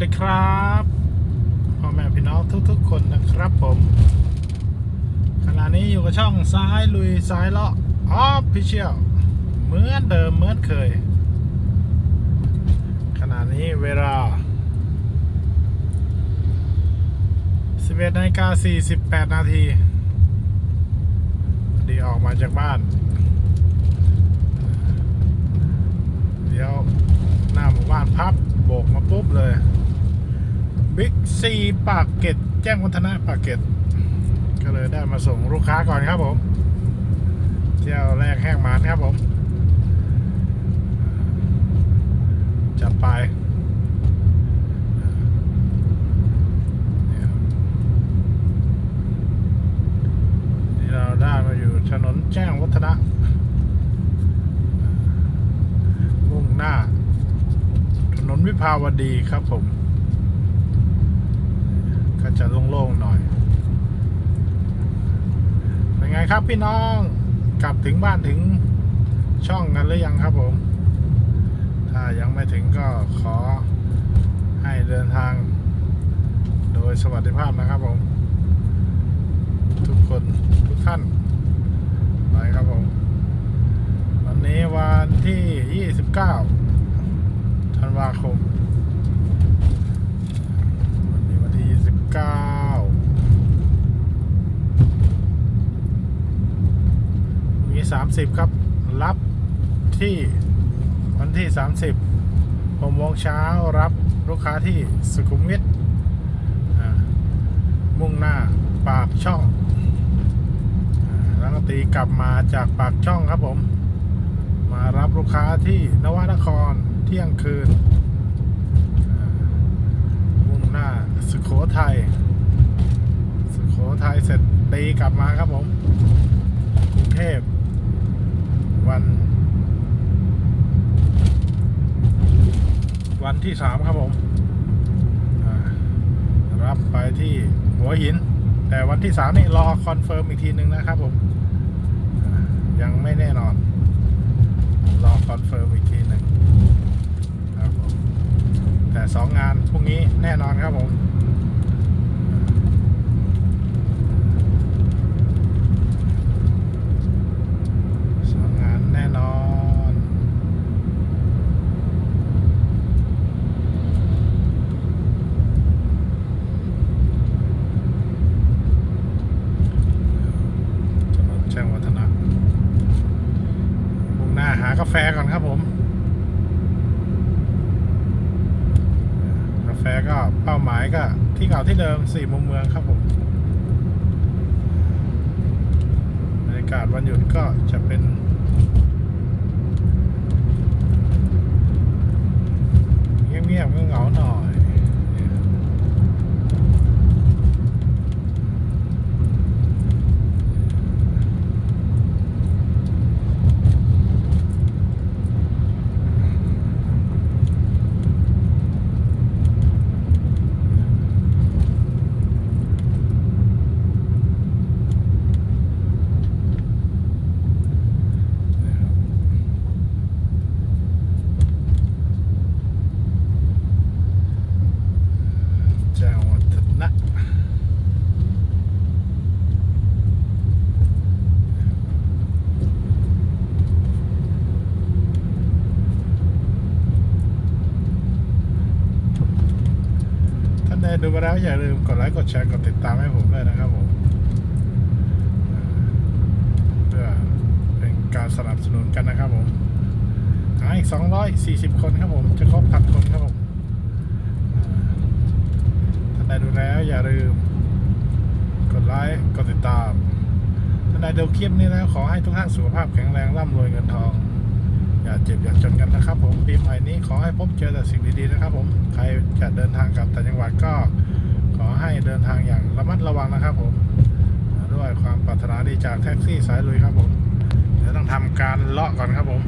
ดีครับพ่อแม่พี่น้องทุกๆ คนนะครับผม ขณะนี้อยู่กับช่องซ้ายลุยซ้ายเลาะออฟพิเชียลเหมือนเดิมเหมือนเคย ขณะนี้เวลา 11นาฬิกา48 นาทีดีออกมาจากบ้าน เดี๋ยวหน้าหมู่บ้านพับโบกมาปุ๊บเลย บิ๊กซีปากเกร็ดแจ้งวัฒนะปากเกร็ดก็เลยได้มาส่งลูกค้าก่อนครับผมเที่ยวแรกแห้งมานครับผมจัดไปนี่เราได้มาอยู่ถนนแจ้งวัฒนะมุ่งหน้า ถนนวิภาวดีครับผม ก็จะโล่งๆหน่อย เป็นไงครับพี่น้องกลับถึงบ้านถึงช่องกันหรือยังครับผม ถ้ายังไม่ถึงก็ขอให้เดินทาง โดยสวัสดิภาพนะครับผม ทุกคนทุกท่านไปครับผม วันนี้วันที่ 29 ธันวาคม วันนี้ วันที่29มี30ครับ รับที่วันที่30หกโมงเช้ารับลูกค้าที่สุขุมวิทมุ่งหน้าปากช่องอ่าแล้วก็ตีกลับมาจากปากช่องครับผม มารับลูกค้าที่นวนครเที่ยงคืนมุ่งหน้า ทัยสุโขทัยเสร็จตีกลับมาครับผมกรุงเทพวัน วันที่สามครับผมรับไปที่หัวหิน แต่วันที่สามนี่รอคอนเฟิร์มอีกทีหนึ่งนะครับผมยังไม่แน่นอน รอคอนเฟิร์มอีกทีหนึ่งครับผมแต่สองงานพรุ่งนี้แน่นอนครับผม สองงานแน่นอน ถนนแจ้งวัฒนะมุ่งหน้ากาแฟก่อนครับผม กาแฟก็เป้าหมายก็ที่เก่าที่เดิมสี่มุมเมืองครับผมบรรยากาศวันหยุดก็จะเป็นเงียบๆเหงาๆหน่อยนะครับแจ้งวัฒนะ ท่านใดดูมาแล้วอย่าลืมกดไลค์กดแชร์กดติดตามให้ผมด้วยนะครับผมเพื่อเป็นการสนับสนุนกันนะครับผมหาอีก 240 คนครับผม จะครบพันคนครับผมท่านใดดูแล้วอย่าลืม กดไลค์กดติดตามท่านใดดูคลิปนี้แล้วขอให้ทุกท่านสุขภาพแข็งแรงร่ำรวยเงินทอง เจ็บอย่าจนกันนะครับ ผมปีใหม่นี้ขอให้พบเจอแต่สิ่งดีๆนะครับผมใครจะเดินทางกลับต่างจังหวัดก็ขอให้เดินทางอย่างระมัดระวังนะครับ ผมด้วยความปรารถนาดีจากแท็กซี่สายลุยครับผมเดี๋ยวต้องทำการเลาะก่อนครับผม